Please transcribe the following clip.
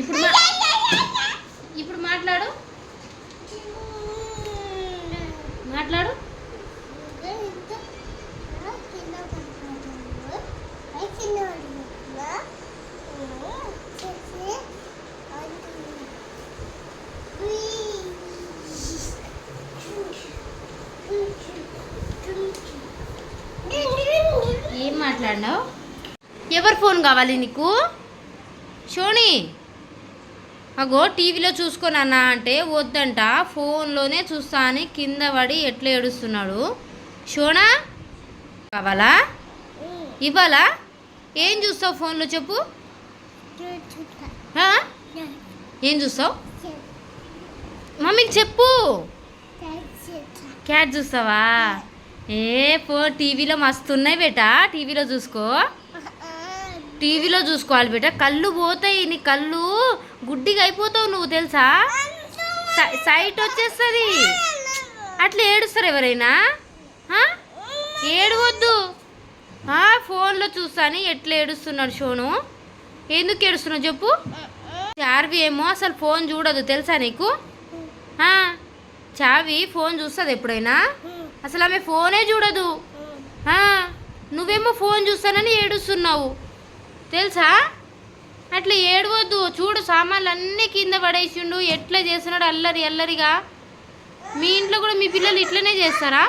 ఇప్పుడు ఇప్పుడు మాట్లాడు. మాట్లాడు. ఏం మాట్లాడినావు? ఎవరి ఫోన్ కావాలి నీకు? షోని. అగో టీవీలో చూసుకోనన్నా అంటే వద్దంట. ఫోన్లోనే చూస్తా అని కింద పడి ఎట్లా ఏడుస్తున్నాడు? షోనా? కావాలా? ఇవ్వాలా? ఏం చూస్తావు ఫోన్లో చెప్పు? ఏం చూస్తావు? మమ్మీకి చెప్పు. క్యాట్ చూస్తావా? ఏ పో టీవీలో మస్తు ఉన్నాయి బేటా. టీవీలో చూసుకో. టీవీలో చూసుకోవాలి బిడ్డ. కళ్ళు పోతాయి నీ కళ్ళు గుడ్డిగా అయిపోతావు నువ్వు తెలుసా? సై- సైట్ వచ్చేస్తుంది. అట్లా ఏడుస్తారు ఎవరైనా? ఏడవద్దు. ఫోన్లో చూస్తాను. ఎట్లా ఏడుస్తున్నాడు షోను? ఎందుకు ఏడుస్తున్నావు చెప్పు. చార్వి ఏమో అసలు ఫోన్ చూడదు తెలుసా నీకు? చావి ఫోన్ చూస్తుంది ఎప్పుడైనా? అసలు ఆమె ఫోనే చూడదు. నువ్వేమో ఫోన్ చూస్తానని ఏడుస్తున్నావు. తెలుసా? అట్లా ఏడవద్దు. చూడు సామాన్లు అన్నీ కింద పడేసిండు. ఎట్లా చేస్తున్నాడు అల్లరి అల్లరిగా. మీ ఇంట్లో కూడా మీ పిల్లలు ఇట్లనే చేస్తారా?